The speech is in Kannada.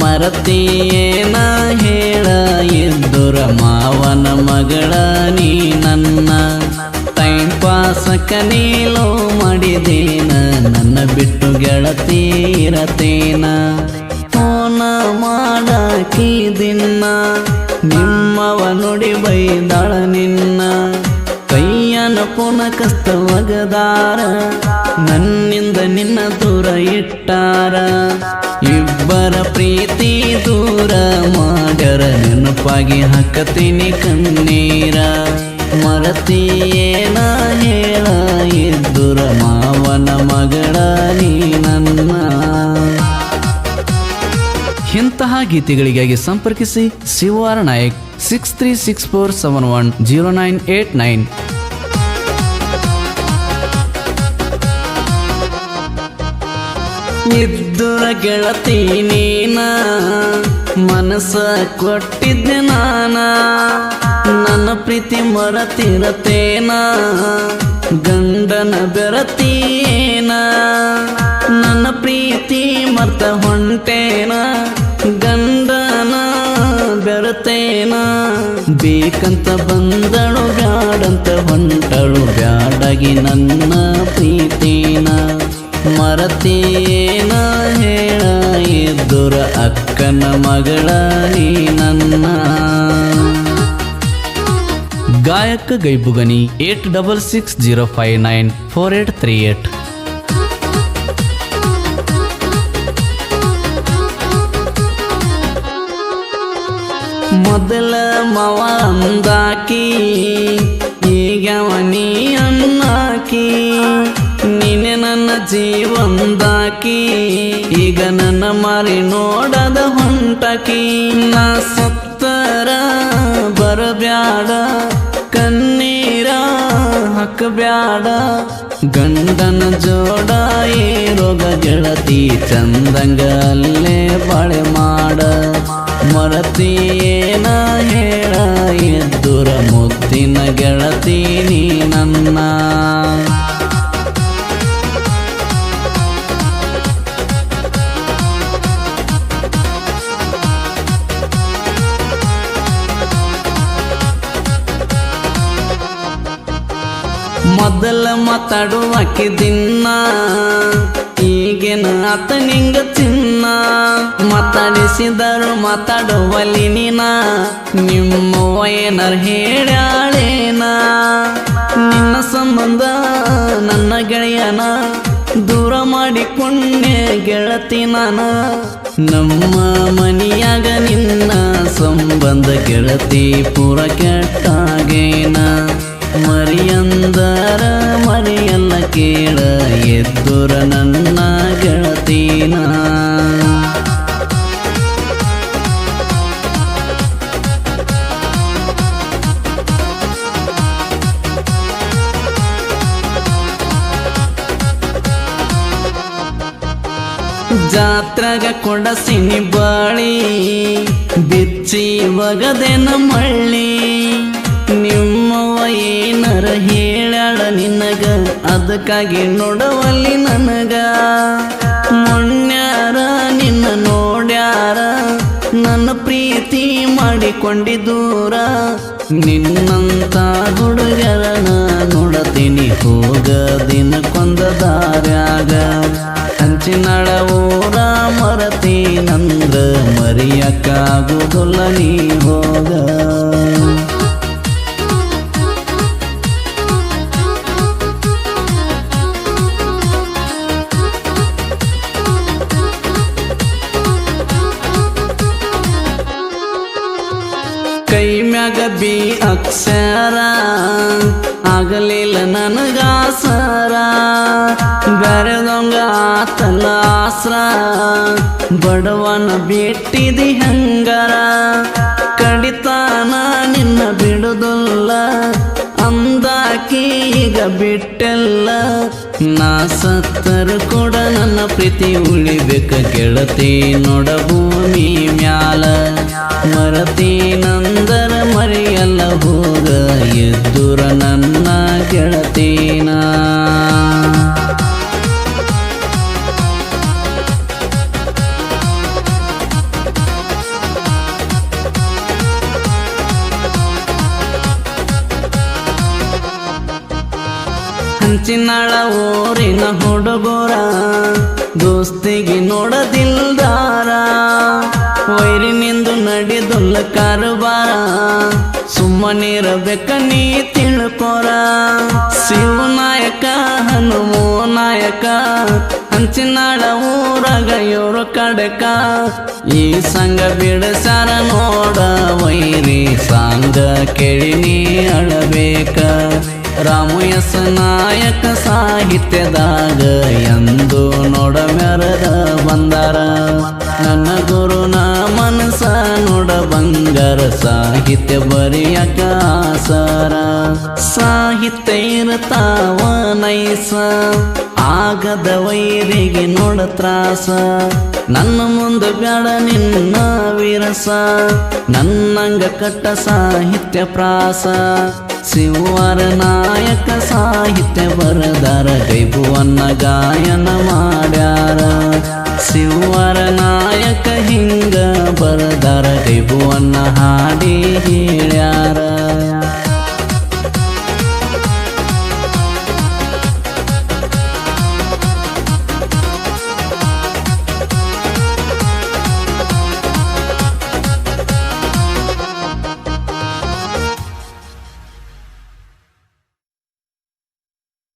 ಮರತಿಯೇನ ಹೇಳ ಇದ್ದುರ ಮಾವನ ಮಗಳ ನೀ ನನ್ನ. ಟೈಮ್ ಪಾಸಕ ನೀಲೋ ಮಾಡಿದೇನ, ನನ್ನ ಬಿಟ್ಟು ಗೆಳತೀರತೇನ ಫೋನ ಮಾಡಾಕಿ ದಿನ ನಿಮ್ಮವ ನುಡಿ ಬೈದಾಳ ನಿನ್ನ. ಕೈಯನ ಪುನ ಕಷ್ಟ ಒಗದಾರ ನನ್ನಿಂದ ನಿನ್ನ ದೂರ ಇಟ್ಟಾರ. ಇಬ್ಬರ ಪ್ರೀತಿ ದೂರ ಮಾಡರ ನೆನಪಾಗಿ ಹಾಕತೀನಿ ಕಣ್ಣೀರ. ಮರತಿಯೇನ ಹೇಳ ಇದ್ದುರ ಮಾವನ ಮಗಳ ನೀ ನನ್ನ. ಇಂತಹ ಗೀತೆಗಳಿಗಾಗಿ ಸಂಪರ್ಕಿಸಿ Shivara Nayak six three six four seven one zero nine eight nine ಇದ್ದುರ ಗೆಳತಿ ನೀನ ಮನಸ ಕೊಟ್ಟಿದ್ದೆ ನಾನ. ನನ್ನ ಪ್ರೀತಿ ಮರತಿರತೇನ, ಗಂಡನ ಬೆರತೀನ ನನ್ನ ಪ್ರೀತಿ ಮರ್ತ ಹೊಂಟೇನ, ಗಂಡನ ಬೆರತೇನ. ಬೇಕಂತ ಬಂದಳು, ಬ್ಯಾಡಂತ ಹೊಂಟಳು, ಬ್ಯಾಡಗಿ ನನ್ನ ಪ್ರೀತಿನ. ಮರತೇನ ಹೇಳ, ಇದ್ದುರ ಅಕ್ಕನ ಮಗಳ ನೀ ನನ್ನ. ಗಾಯಕ ಗೈಬುಗನಿ eight double six zero five nine four eight three eight. ಮೊದಲ ಮವ ಅಂದಾಕಿ, ಈಗ ನೀ ಜೀವಂದಾಕಿ ಈಗ ನನ್ನ ಮಾರಿ ನೋಡದ ಹೊಂಟಕಿ. ನಾ ಸತ್ತರ ಬರಬ್ಯಾಡ, ಕಣ್ಣೀರ ಹಾಕಬ್ಯಾಡ. ಗಂಡನ ಜೋಡ ರೋಗ ಗೆಳತಿ ಚಂದಂಗಲ್ಲೇ ಅಲ್ಲೇ ಮಾಡ. ಏನ ಹೇಳ, ಎದ್ದುರ ಮುತ್ತಿನ ಗೆಳತಿ ಮೊದಲ ಮಾತಾಡುವಾಕಿ ದಿನ್ನ. ಈಗಿನ ಆತ ನಿಂಗ ತಿನ್ನ. ಮಾತಾಡಿಸಿದರು ಮಾತಾಡುವಲ್ಲಿ ನೀನ. ನಿಮ್ಮ ಏನಾರ ಹೇಳ್ಯಾಳೇನ. ನಿನ್ನ ಸಂಬಂಧ ನನ್ನ ಗೆಳೆಯನ. ದೂರ ಮಾಡಿಕೊಂಡೆ ಗೆಳತಿ ನಾನ. ನಮ್ಮ ಮನಿಯಾಗ ನಿನ್ನ ಸಂಬಂಧ ಗೆಳತಿ ಪೂರ ಕೆಟ್ಟಾಗೇನ. ಮರಿಯಂದರ ಮರಿಯನ್ನ ಕೇಳ ಎದ್ದುರ ನನ್ನ ಗೆಳತೀನ. ಕೊಂಡ ಸಿನಿ ಬಾಳಿ ಬಿಚ್ಚಿ ಒಗದೆನ ಮಳ್ಳಿ ನಿಮ್ಮವ ಏನರ ಹೇಳಾಳ ನಿನಗ, ಅದಕ್ಕಾಗಿ ನೋಡವಲ್ಲಿ ನನಗ. ಮೊನ್ಯಾರ ನಿನ್ನ ನೋಡ್ಯಾರ, ನನ್ನ ಪ್ರೀತಿ ಮಾಡಿಕೊಂಡಿದ್ದೂರ. ನಿನ್ನಂತ ಹುಡುಗರನ ನೋಡತೀನಿ, ಹೋಗ ದಿನಕ್ಕೊಂದ ದಾರ್ಯಾಗ. ಹಂಚಿನಳ ಊರ ಮರತೀನಂದ್ರ, ಮರಿಯಕ್ಕಾಗುದಲ್ಲ, ನೀ ಹೋಗ. ಬಿ ಅಕ್ಷರ, ಆಗಲಿಲ್ಲ ನನಗಾಸರ. ಬೆರೆದೊಂಗ ಆತನ ಆಸ್ರ ಬಡವನ ಬಿಟ್ಟಿದಿ ಹಂಗರ. ಕಡಿತಾನ ನಿನ್ನ ಬಿಡುದಿಲ್ಲ ಅಂದಾಕಿ ಈಗ ಬಿಟ್ಟೆಲ್ಲ. ನಾ ಸತ್ತರು ಕೂಡ ನನ್ನ ಪ್ರೀತಿ ಉಳಿಬೇಕ, ಗೆಳತಿ ನೋಡ ಭೂಮಿ ಮ್ಯಾಲ. ಮರತೀನಂದರ ಮರೆಯಲ್ಲ ಹೋಗ ಎದ್ದುರ ನನ್ನ ಗೆಳತೀನ. ಹಂಚಿನಳ ಊರಿನ ಹುಡುಗೋರ ದೋಸ್ತಿಗೆ ನೋಡದಿಲ್ದಾರ. ವೈರಿನಿಂದು ನಡೆದುಲ್ಲ ಕಾರುಬಾರ ಸುಮ್ಮನಿರಬೇಕ ನೀ ತಿಳ್ಕೊರ. ಶಿವನಾಯಕ ಹನುಮೋ ನಾಯಕ, ಹಂಚಿನಾಳ ಊರಾಗ ಇವರು ಕಡಕ. ಈ ಸಂಘ ಬಿಡಸಾರ ನೋಡ ವೈರಿ ಸಾಂಗ ಕೇಳಿ ನೀ ಅಳಬೇಕ. ರಾಮು ಎಸ್ ನಾಯಕ ಸಾಹಿತ್ಯದಾಗ ಎಂದು ನೋಡ ಬಂದಾರ ನನ್ನ ಗುರುನ ಮನಸ ನೋಡ ಬಂಗಾರ ಸಾಹಿತ್ಯ ಬರೆಯಕ ಆಸರ. ಸಾಹಿತ್ಯ ಇರ್ತಾವ ನೈಸ, ಆಗದ ವೈರಿಗೆ ನೋಡ ತ್ರಾಸ. ನನ್ನ ಮುಂದೆ ಬ್ಯಾಡ ನಿನ್ನ ವಿರಸ, ನನ್ನಂಗ ಕಟ್ಟ ಸಾಹಿತ್ಯ ಪ್ರಾಸ. ಶಿವರ ನಾಯಕ ಸಾಹಿತ್ಯ ಬರದಾರ ಗೈಬುವನ್ನ ಗಾಯನ ಮಾಡ್ಯಾರ. ಶಿವರ ನಾಯಕ ಹಿಂಗ ಬರದಾರ ಗೈಬುವನ್ನ ಹಾಡಿ ಹೇಳ್ಯಾರ.